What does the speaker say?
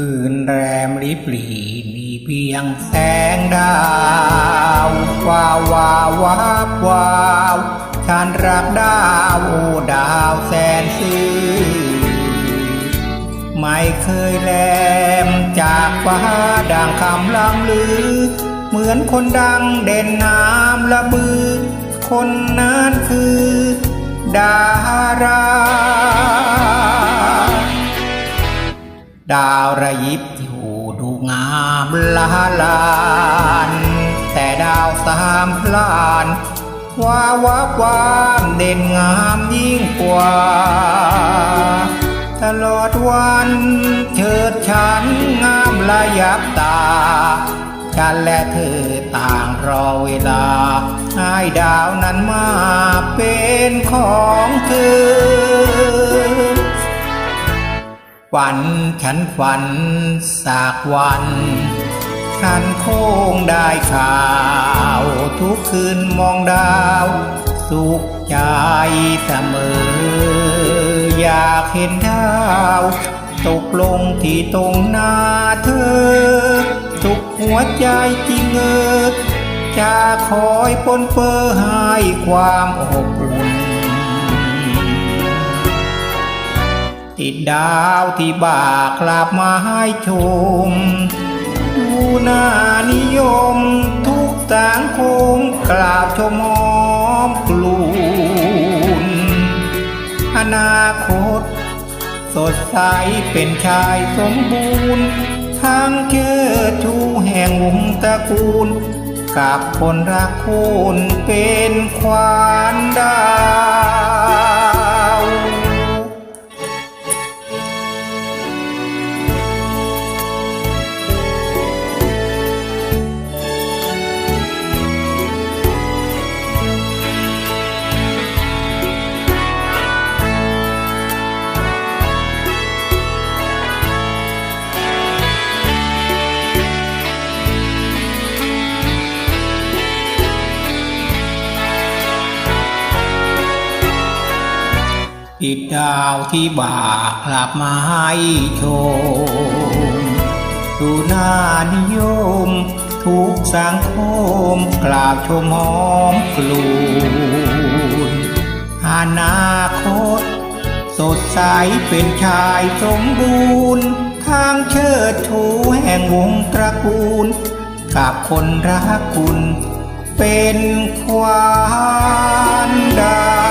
คืนแรมริบหลีมีเพียงแสงดาววาววาววาบวาวฉันรักดาวโอดาวแสนซื่อไม่เคยแลมจากฟ้าดังคำลำลือ เหมือนคนดังเด่นน้ำละบือ คนนั้นคือ ดารา ดาวระยิบอยู่ดูงามละลาน แต่ดาวสามพลานว่าวับวามเด่นงามยิ่งกว่า ตลอดวันเชิดฉันงามระยับตา ฉันและเธอต่างรอเวลา ให้ดาวนั้นมาเป็นของเธอ ฝันฉันฝันสักวันฉันโค้งได้ข่าว ทุกคืนมองดาว สุขใจเสมอ อยากเห็นดาว ตกลงที่ตรงหน้าเธอ ทุกหัวใจจริงเออจะคอยปนเปื้อให้ความอบอุ่น ติดดาวที่บากกลับมาให้ชม ดูหน้านิยมทุกสังคมกล่าวชมอมกลุนอนาคต สดใสเป็นชายสมบูรณ์ทั้งเชิดชูแห่งวงตระกูล กับคนรักคุณเป็นควา ติดดาวที่บากลับมาให้ชมดูนานิยม ทุกสังคมกราบชมหอมกลูนอนาคต สดใสเป็นชายสมบูรณ์ทางเชิดชูแห่งวงตระกูล กับคนรักคุณ เป็นควาย